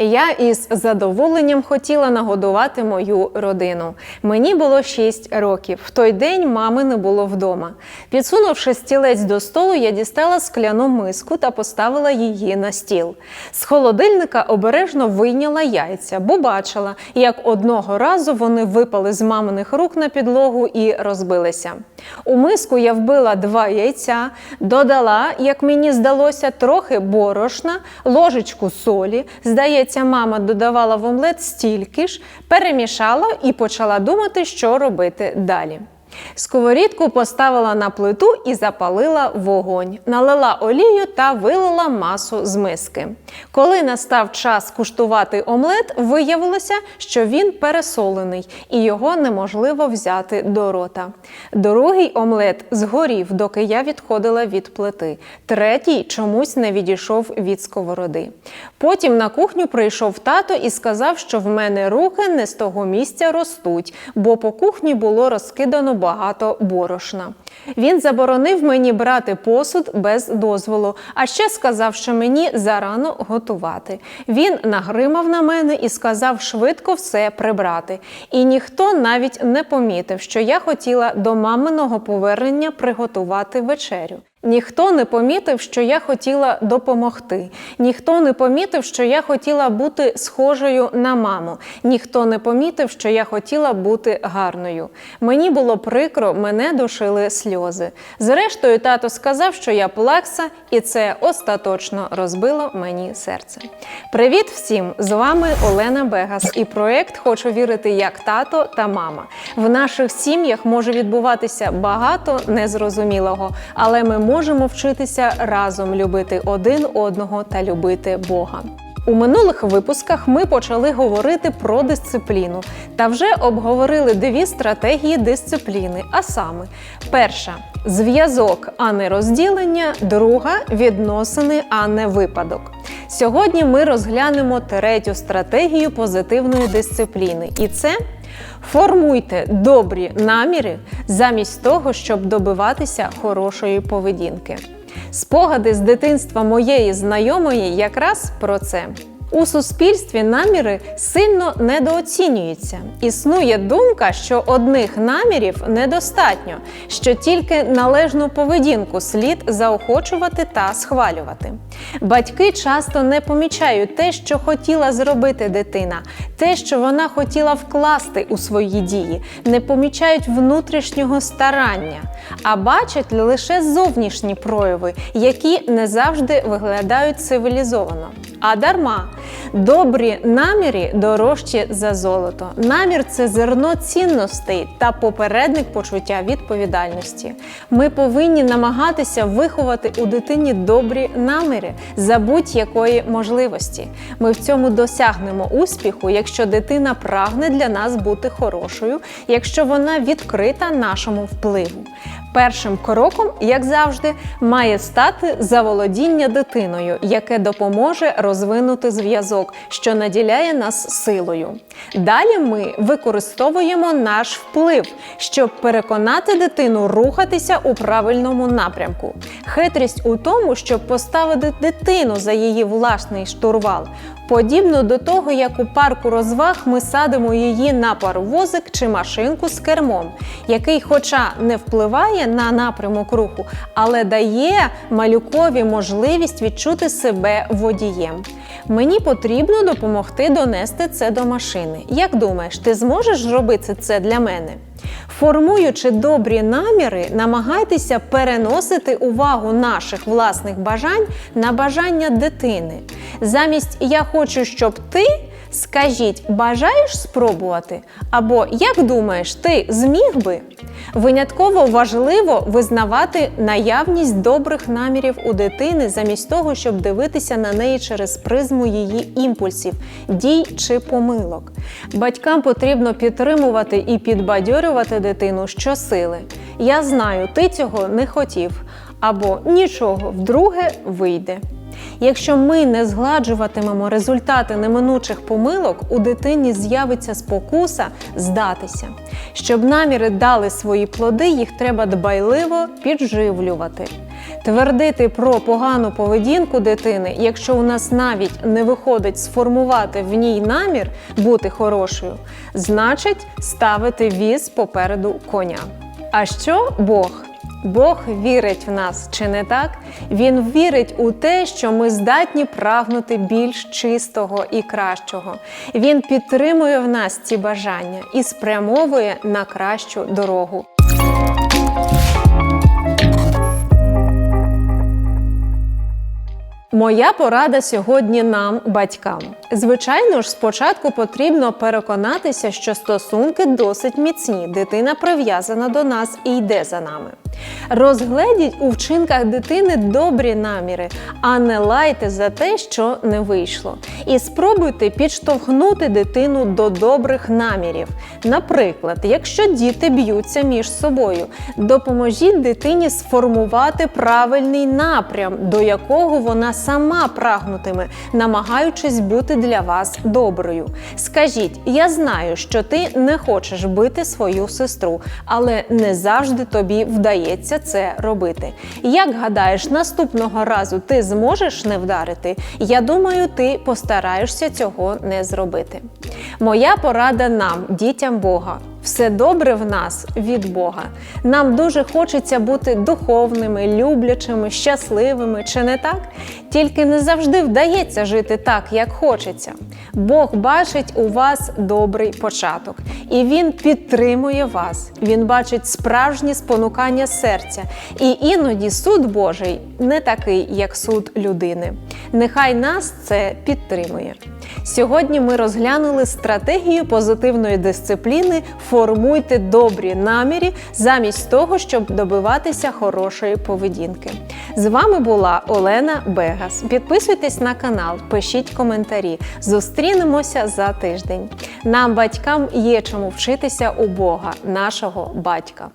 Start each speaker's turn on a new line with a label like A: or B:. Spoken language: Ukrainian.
A: Я із задоволенням хотіла нагодувати мою родину. Мені було 6 років. В той день мами не було вдома. Підсунувши стілець до столу, я дістала скляну миску та поставила її на стіл. З холодильника обережно вийняла яйця, бо бачила, як одного разу вони випали з маминих рук на підлогу і розбилися. У миску я вбила два яйця, додала, як мені здалося, трохи борошна, ложечку солі. Здається, мама додавала в омлет стільки ж, перемішала і почала думати, що робити далі. Сковорідку поставила на плиту і запалила вогонь, налила олію та вилила масу з миски. Коли настав час куштувати омлет, виявилося, що він пересолений і його неможливо взяти до рота. Другий омлет згорів, доки я відходила від плити. Третій чомусь не відійшов від сковороди. Потім на кухню прийшов тато і сказав, що в мене руки не з того місця ростуть, бо по кухні було розкидано багато борошна. Він заборонив мені брати посуд без дозволу, а ще сказав, що мені зарано готувати. Він нагримав на мене і сказав швидко все прибрати. І ніхто навіть не помітив, що я хотіла до маминого повернення приготувати вечерю. Ніхто не помітив, що я хотіла допомогти. Ніхто не помітив, що я хотіла бути схожою на маму. Ніхто не помітив, що я хотіла бути гарною. Мені було прикро, мене душили сльози. Зрештою, тато сказав, що я плакса, і це остаточно розбило мені серце. Привіт всім! З вами Олена Бегас і проект Хочу вірити як тато та мама. В наших сім'ях може відбуватися багато незрозумілого, але ми можемо вчитися разом любити один одного та любити Бога. У минулих випусках ми почали говорити про дисципліну та вже обговорили дві стратегії дисципліни. А саме, перша зв'язок, а не розділення, друга відносини, а не випадок. Сьогодні ми розглянемо третю стратегію позитивної дисципліни, і це Формуйте добрі наміри замість того, щоб добиватися хорошої поведінки. Спогади з дитинства моєї знайомої якраз про це. У суспільстві наміри сильно недооцінюються. Існує думка, що одних намірів недостатньо, що тільки належну поведінку слід заохочувати та схвалювати. Батьки часто не помічають те, що хотіла зробити дитина, те, що вона хотіла вкласти у свої дії, не помічають внутрішнього старання, а бачать лише зовнішні прояви, які не завжди виглядають цивілізовано. А дарма добрі наміри дорожчі за золото. Намір це зерно цінностей та попередник почуття відповідальності. Ми повинні намагатися виховати у дитині добрі наміри за будь-якої можливості. Ми в цьому досягнемо успіху, якщо дитина прагне для нас бути хорошою, якщо вона відкрита нашому впливу. Першим кроком, як завжди, має стати заволодіння дитиною, яке допоможе розвинути зв'язок, що наділяє нас силою. Далі ми використовуємо наш вплив, щоб переконати дитину рухатися у правильному напрямку. Хитрість у тому, щоб поставити дитину за її власний штурвал. Подібно до того, як у парку розваг ми садимо її на паровозик чи машинку з кермом, який, хоча не впливає на напрямок руху, але дає малюкові можливість відчути себе водієм. Мені потрібно допомогти донести це до машини. Як думаєш, ти зможеш зробити це для мене? Формуючи добрі наміри, намагайтеся переносити увагу наших власних бажань на бажання дитини. Замість я хочу, щоб ти. Скажіть, бажаєш спробувати? Або як думаєш, ти зміг би? Винятково важливо визнавати наявність добрих намірів у дитини замість того, щоб дивитися на неї через призму її імпульсів, дій чи помилок. Батькам потрібно підтримувати і підбадьорювати дитину щосили. Я знаю, ти цього не хотів, або нічого вдруге вийде. Якщо ми не згладжуватимемо результати неминучих помилок, у дитині з'явиться спокуса здатися. Щоб наміри дали свої плоди, їх треба дбайливо підживлювати. Твердити про погану поведінку дитини, якщо у нас навіть не виходить сформувати в ній намір бути хорошою, значить ставити віз попереду коня. А що Бог? Бог вірить в нас, чи не так? Він вірить у те, що ми здатні прагнути більш чистого і кращого. Він підтримує в нас ці бажання і спрямовує на кращу дорогу. Моя порада сьогодні нам, батькам. Звичайно ж, спочатку потрібно переконатися, що стосунки досить міцні, дитина прив'язана до нас і йде за нами. Розгледіть у вчинках дитини добрі наміри, а не лайте за те, що не вийшло. І спробуйте підштовхнути дитину до добрих намірів. Наприклад, якщо діти б'ються між собою, допоможіть дитині сформувати правильний напрям, до якого вона сама прагнутиме, намагаючись бути для вас доброю. Скажіть, я знаю, що ти не хочеш бити свою сестру, але не завжди тобі вдається це робити. Як гадаєш, наступного разу ти зможеш не вдарити? Я думаю, ти постараєшся цього не зробити. Моя порада нам, дітям Бога. Все добре в нас від Бога. Нам дуже хочеться бути духовними, люблячими, щасливими, чи не так? Тільки не завжди вдається жити так, як хочеться. Бог бачить у вас добрий початок, і Він підтримує вас. Він бачить справжні спонукання серця. І іноді суд Божий не такий, як суд людини. Нехай нас це підтримує. Сьогодні ми розглянули стратегію позитивної дисципліни Формуйте добрі намірі замість того, щоб добиватися хорошої поведінки. З вами була Олена Бегас. Підписуйтесь на канал, пишіть коментарі. Зустрінемося за тиждень. Нам, батькам, є чому вчитися у Бога, нашого батька.